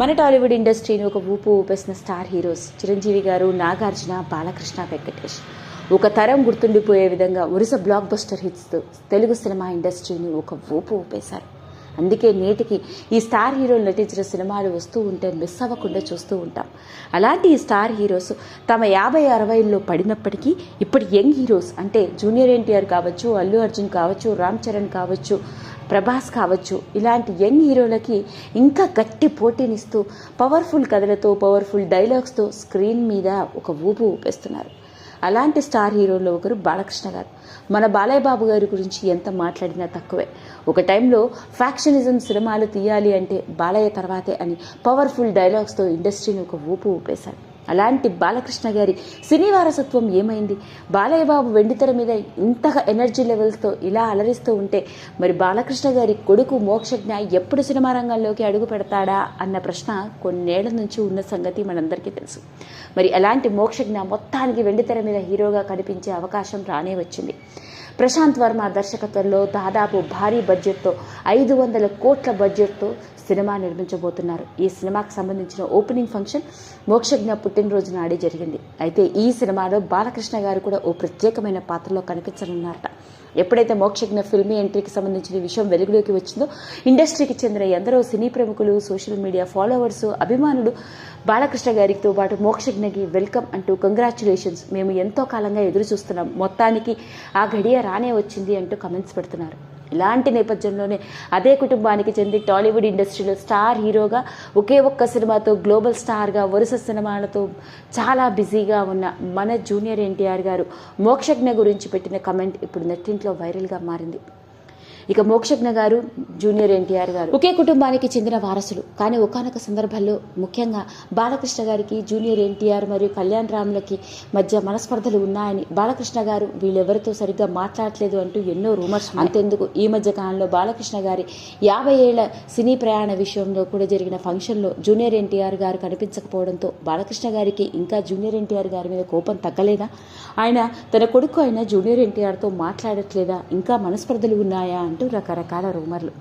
మన టాలీవుడ్ ఇండస్ట్రీని ఒక ఊపు ఊపేసిన స్టార్ హీరోస్ చిరంజీవి గారు నాగార్జున బాలకృష్ణ వెంకటేష్. ఒక తరం గుర్తుండిపోయే విధంగా వరుస బ్లాక్ బస్టర్ హిట్స్తో తెలుగు సినిమా ఇండస్ట్రీని ఒక ఊపు ఊపేశారు. అందుకే నేటికి ఈ స్టార్ హీరోలు నటించిన సినిమాలు వస్తూ ఉంటే మిస్ అవ్వకుండా చూస్తూ ఉంటాం. అలాంటి ఈ స్టార్ హీరోస్ తమ యాభై అరవైల్లో పడినప్పటికీ ఇప్పుడు యంగ్ హీరోస్ అంటే జూనియర్ ఎన్టీఆర్ కావచ్చు అల్లు అర్జున్ కావచ్చు రామ్ చరణ్ కావచ్చు ప్రభాస్ కావచ్చు ఇలాంటి యంగ్ హీరోలకి ఇంకా గట్టి పోటీనిస్తూ పవర్ఫుల్ కథలతో పవర్ఫుల్ డైలాగ్స్తో స్క్రీన్ మీద ఒక ఊపు ఊపేస్తున్నారు. అలాంటి స్టార్ హీరోల్లో ఒకరు బాలకృష్ణ గారు. మన బాలయ్య బాబు గారి గురించి ఎంత మాట్లాడినా తక్కువే. ఒక టైంలో ఫ్యాక్షనిజం సినిమాలు తీయాలి అంటే బాలయ్య తర్వాతే అని పవర్ఫుల్ డైలాగ్స్తో ఇండస్ట్రీని ఒక ఊపు ఊపేశారు అలాంటి బాలకృష్ణ గారి సినీ వారసత్వం ఏమైంది? బాలయ్య బాబు వెండితెర మీద ఇంతగా ఎనర్జీ లెవెల్స్తో ఇలా అలరిస్తూ ఉంటే మరి బాలకృష్ణ గారి కొడుకు మోక్షజ్ఞ ఎప్పుడు సినిమా రంగంలోకి అడుగు పెడతాడా అన్న ప్రశ్న కొన్నేళ్ళ నుంచి ఉన్న సంగతి మనందరికీ తెలుసు. మరి అలాంటి మోక్షజ్ఞ మొత్తానికి వెండితెర మీద హీరోగా కనిపించే అవకాశం రానే వచ్చింది. ప్రశాంత్ వర్మ దర్శకత్వంలో దాదాపు భారీ బడ్జెట్తో ఐదు వందల కోట్ల బడ్జెట్తో సినిమా నిర్మించబోతున్నారు. ఈ సినిమాకు సంబంధించిన ఓపెనింగ్ ఫంక్షన్ మోక్షజ్ఞ పుట్టినరోజు నాడే జరిగింది. అయితే ఈ సినిమాలో బాలకృష్ణ గారు కూడా ఓ ప్రత్యేకమైన పాత్రలో కనిపించనున్నారట. ఎప్పుడైతే మోక్షజ్ఞ ఫిల్మీ ఎంట్రీకి సంబంధించిన విషయం వెలుగులోకి వచ్చిందో ఇండస్ట్రీకి చెందిన ఎందరో సినీ ప్రముఖులు సోషల్ మీడియా ఫాలోవర్స్ అభిమానులు బాలకృష్ణ గారితో పాటు మోక్షజ్ఞకి వెల్కమ్ అంటూ కంగ్రాచులేషన్స్ మేము ఎంతో కాలంగా ఎదురు చూస్తున్నాం. మొత్తానికి ఆ గడియ రానే వచ్చింది అంటూ కమెంట్స్ పెడుతున్నారు. ఇలాంటి నేపథ్యంలోనే అదే కుటుంబానికి చెంది టాలీవుడ్ ఇండస్ట్రీలో స్టార్ హీరోగా ఒకే ఒక్క సినిమాతో గ్లోబల్ స్టార్గా వరుస సినిమాలతో చాలా బిజీగా ఉన్న మన జూనియర్ ఎన్టీఆర్ గారు మోక్షజ్ఞ గురించి పెట్టిన కమెంట్ ఇప్పుడు నెట్టింట్లో వైరల్గా మారింది. ఇక మోక్షజ్ఞ గారు జూనియర్ ఎన్టీఆర్ గారు ఒకే కుటుంబానికి చెందిన వారసులు. కానీ ఒకనొక సందర్భాల్లో ముఖ్యంగా బాలకృష్ణ గారికి జూనియర్ ఎన్టీఆర్ మరియు కళ్యాణ్ రామ్లకి మధ్య మనస్పర్ధలు ఉన్నాయని బాలకృష్ణ గారు వీళ్ళెవరితో సరిగ్గా మాట్లాడలేదు అంటూ ఎన్నో రూమర్స్ అంతెందుకు ఈ మధ్య కాలంలో బాలకృష్ణ గారి యాభై ఏళ్ళ సినీ ప్రయాణ విషయంలో కూడా జరిగిన ఫంక్షన్లో జూనియర్ ఎన్టీఆర్ గారు కనిపించకపోవడంతో బాలకృష్ణ గారికి ఇంకా జూనియర్ ఎన్టీఆర్ గారి మీద కోపం తగ్గలేదా? ఆయన తన కొడుకు అయిన జూనియర్ ఎన్టీఆర్తో మాట్లాడట్లేదా? ఇంకా మనస్పర్ధలు ఉన్నాయా అంటూ రకరకాల రూమర్లు.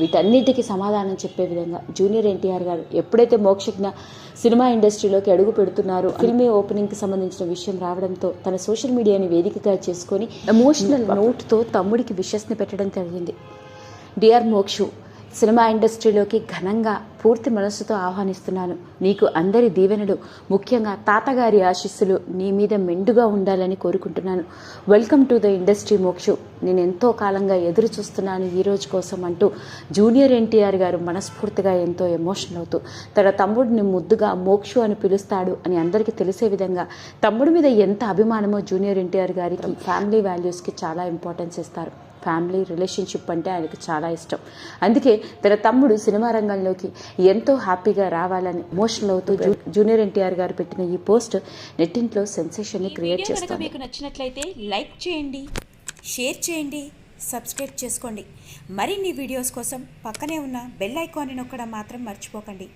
వీటన్నిటికీ సమాధానం చెప్పే విధంగా జూనియర్ ఎన్టీఆర్ గారు ఎప్పుడైతే మోక్షజ్ఞ సినిమా ఇండస్ట్రీలోకి అడుగు పెడుతున్నారో ఫిల్మీ ఓపెనింగ్కి సంబంధించిన విషయం రావడంతో తన సోషల్ మీడియాని వేదికగా చేసుకొని ఎమోషనల్ నోట్తో తమ్ముడికి విషస్ని పెట్టడం జరిగింది. డియర్ మోక్షు సినిమా ఇండస్ట్రీలోకి ఘనంగా పూర్తి మనస్సుతో ఆహ్వానిస్తున్నాను. నీకు అందరి దీవెనలు ముఖ్యంగా తాతగారి ఆశీస్సులు నీ మీద మెండుగా ఉండాలని కోరుకుంటున్నాను. Welcome to the industry Mokshu నేను ఎంతో కాలంగా ఎదురు చూస్తున్నాను ఈ రోజు కోసం అంటూ జూనియర్ ఎన్టీఆర్ గారు మనస్ఫూర్తిగా ఎంతో ఎమోషనల్ అవుతూ తన తమ్ముడిని ముద్దుగా మోక్షు అని పిలుస్తాడు అని అందరికీ తెలిసే విధంగా తమ్ముడి మీద ఎంత అభిమానమో జూనియర్ ఎన్టీఆర్ గారికి ఫ్యామిలీ వాల్యూస్కి చాలా ఇంపార్టెన్స్ ఇస్తారు. ఫ్యామిలీ రిలేషన్షిప్ అంటే ఆయనకు చాలా ఇష్టం. అందుకే తన తమ్ముడు సినిమా రంగంలోకి ఎంతో హ్యాపీగా రావాలని ఎమోషనల్ అవుతూ జూనియర్ ఎన్టీఆర్ గారు పెట్టిన ఈ పోస్ట్ నెట్టింట్లో సెన్సేషన్ని క్రియేట్ చేస్తుంది. మీకు నచ్చినట్లయితే లైక్ చేయండి షేర్ చేయండి సబ్స్క్రైబ్ చేసుకోండి. మరిన్ని వీడియోస్ కోసం పక్కనే ఉన్న బెల్ ఐకాన్ని నొక్కడం మాత్రం మర్చిపోకండి.